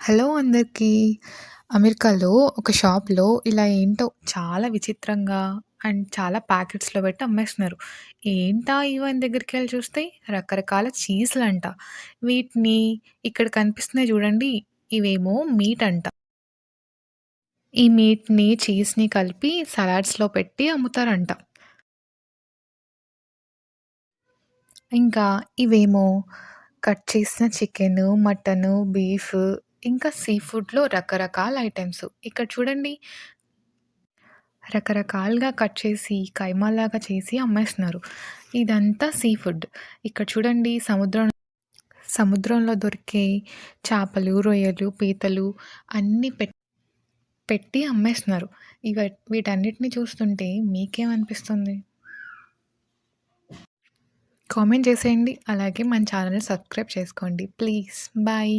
Hello అందరికీ. అమెరికాలో ఒక షాప్‌లో ఇలా ఏంటో చాలా విచిత్రంగా అండ్ చాలా ప్యాకెట్స్‌లో పెట్టి అమ్మేస్తున్నారు. ఏంటా ఇవి అని దగ్గరికెళ్ళి చూస్తే రకరకాల చీజ్‌లంట. వీటిని ఇక్కడ కనిపిస్తున్నాయి చూడండి. ఇవేమో మీట్ అంట. ఈ మీట్‌ని, చీజ్‌ని కలిపి సలాడ్స్‌లో పెట్టి అమ్ముతారంట. ఇంకా ఇవేమో కట్ చేసిన చికెను, మటను, బీఫ్ ఇంకా సీ ఫుడ్‌లో రకరకాల ఐటమ్స్ ఇక్కడ చూడండి. రకరకాలుగా కట్ చేసి కైమాలాగా చేసి అమ్మేస్తున్నారు. ఇదంతా సీ ఫుడ్. ఇక్కడ చూడండి సముద్రం సముద్రంలో దొరికే చేపలు, రొయ్యలు, పీతలు అన్నీ పెట్ పెట్టి అమ్మేస్తున్నారు. ఇవ వీటన్నిటిని చూస్తుంటే మీకేమనిపిస్తుంది? కామెంట్ చేసేయండి. అలాగే మన ఛానల్ని సబ్స్క్రైబ్ చేసుకోండి. ప్లీజ్. బాయ్.